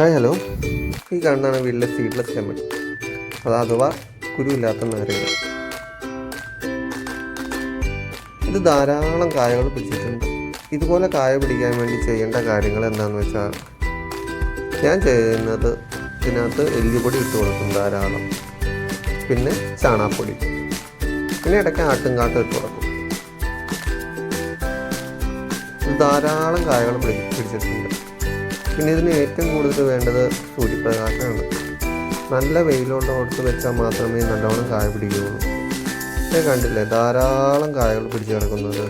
Hi hello ഈ കാണുന്നതാണ് വീട്ടിലെ സീഡ്ലെസ് ലെമൺ അത് അഥവാ കുരുവില്ലാത്ത നാരങ്ങ. ഇത് ധാരാളം കായകൾ പിടിച്ചിട്ടുണ്ട്. ഇതുപോലെ കായ പിടിക്കാൻ വേണ്ടി ചെയ്യേണ്ട കാര്യങ്ങൾ എന്താണെന്ന് വെച്ചാൽ ഞാൻ ചെയ്യുന്നത് ഇതിനകത്ത് എല്ലുപൊടി ഇട്ട് കൊടുക്കും ധാരാളം. പിന്നെ ചാണാപ്പൊടി. പിന്നെ ഇടയ്ക്ക് ആട്ടും കാട്ടും ഇട്ട് കൊടുക്കും. ധാരാളം കായകൾ പിടി പിടിച്ചിട്ടുണ്ട്. പിന്നെ ഇതിന് ഏറ്റവും കൂടുതൽ വേണ്ടത് സൂര്യപ്രകാശമാണ്. നല്ല വെയിലുള്ള കൊടുത്ത് വെച്ചാൽ മാത്രമേ നല്ലവണ്ണം കായ പിടിക്കുകയുള്ളൂ. ഇത് കണ്ടില്ലേ? ധാരാളം കായകൾ പിടിച്ചു കിടക്കുന്നത്.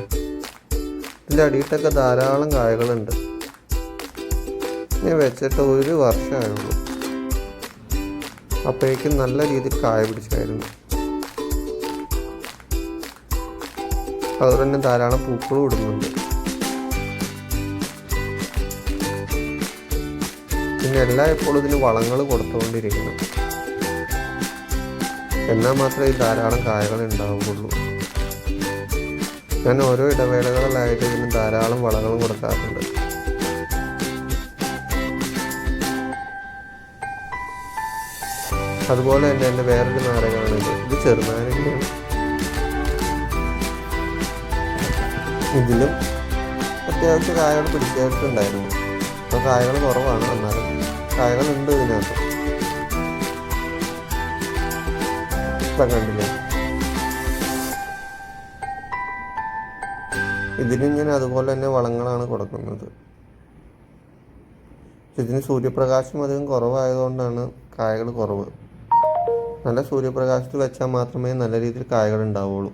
ഇതിന്റെ അടിയിട്ടൊക്കെ ധാരാളം കായകളുണ്ട്. ഇനി വെച്ചിട്ട് ഒരു വർഷമായുള്ളൂ. അപ്പോഴേക്കും നല്ല രീതിയിൽ കായ പിടിച്ചായിരുന്നു. അതുപോലെ തന്നെ ധാരാളം പൂക്കളും ഇടുന്നുണ്ട്. പിന്നെ എല്ലായ്പ്പോഴും ഇതിന് വളങ്ങൾ കൊടുത്തുകൊണ്ടിരിക്കണം എന്നാൽ മാത്രമേ ഈ ധാരാളം കായകൾ ഉണ്ടാവുകയുള്ളൂ. ഞാൻ ഓരോ ഇടവേളകളിലായിട്ട് ഇതിന് ധാരാളം വളങ്ങളും കൊടുക്കാറുണ്ട്. അതുപോലെ തന്നെ എന്റെ വേറൊരു നാരകമാണിത് ഇത്. ചെറുനാരങ്ങയാണ്. ഇതിലും അത്യാവശ്യം കായകൾ പിടിച്ചിട്ടുണ്ടായിരുന്നു. അപ്പോൾ കായകൾ കുറവാണ് എന്നാലും കായകളുണ്ട് ഇതിനകത്ത്. ഇപ്പം കണ്ടില്ലേ? ഇതിനും ഞാൻ അതുപോലെ തന്നെ വളങ്ങളാണ് കൊടുക്കുന്നത്. ഇതിന് സൂര്യപ്രകാശം അധികം കുറവായതുകൊണ്ടാണ് കായകൾ കുറവ്. നല്ല സൂര്യപ്രകാശത്തിൽ വെച്ചാൽ മാത്രമേ നല്ല രീതിയിൽ കായകൾ ഉണ്ടാവുള്ളൂ.